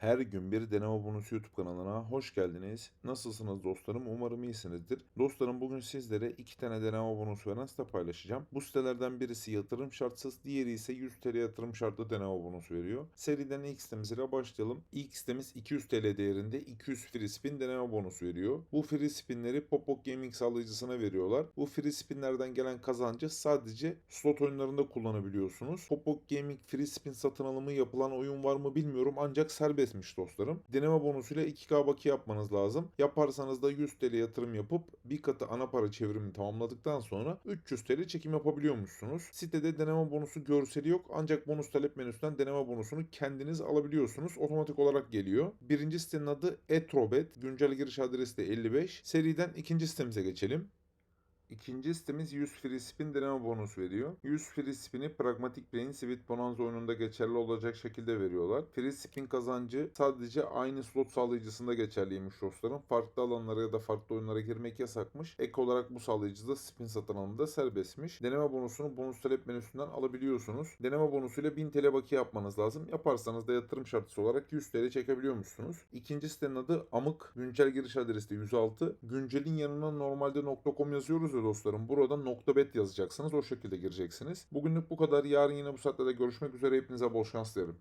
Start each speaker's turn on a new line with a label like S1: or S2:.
S1: Her gün bir deneme bonusu YouTube kanalına hoş geldiniz. Nasılsınız dostlarım? Umarım iyisinizdir. Dostlarım bugün sizlere iki tane deneme bonusu veren site paylaşacağım. Bu sitelerden birisi yatırım şartsız, diğeri ise 100 TL yatırım şartlı deneme bonusu veriyor. Seriden ilk sitemize başlayalım. İlk sitemiz 200 TL değerinde 200 free spin deneme bonusu veriyor. Bu free spinleri Popok Gaming sağlayıcısına veriyorlar. Bu free spinlerden gelen kazancı sadece slot oyunlarında kullanabiliyorsunuz. Popok Gaming free spin satın alımı yapılan oyun var mı bilmiyorum ancak serbestmiş dostlarım. Deneme bonusuyla 2K bakiye yapmanız lazım. Yaparsanız da 100 TL yatırım yapıp bir katı ana para çevrimi tamamladıktan sonra 300 TL çekim yapabiliyormuşsunuz. Sitede deneme bonusu görseli yok ancak bonus talep menüsünden deneme bonusunu kendiniz alabiliyorsunuz. Otomatik olarak geliyor. Birinci sitenin adı Etrobet. Güncel giriş adresi de 55. Seriden ikinci sitemize geçelim. İkinci sitemiz 100 free spin deneme bonusu veriyor. 100 free spin'i Pragmatic Brain Sweet Bonanza oyununda geçerli olacak şekilde veriyorlar. Free spin kazancı sadece aynı slot sağlayıcısında geçerliymiş dostlarım. Farklı alanlara ya da farklı oyunlara girmek yasakmış. Ek olarak bu sağlayıcıda spin satın alımında serbestmiş. Deneme bonusunu bonus talep menüsünden alabiliyorsunuz. Deneme bonusuyla 1000 TL bakiye yapmanız lazım. Yaparsanız da yatırım şartısı olarak 100 TL çekebiliyormuşsunuz. İkinci sitenin adı Amık. Güncel giriş adresi de 106. Güncelin yanına normalde .com yazıyoruz ya dostlarım. Burada nokta .bet yazacaksınız. O şekilde gireceksiniz. Bugünlük bu kadar. Yarın yine bu saatte de görüşmek üzere. Hepinize bol şans dilerim.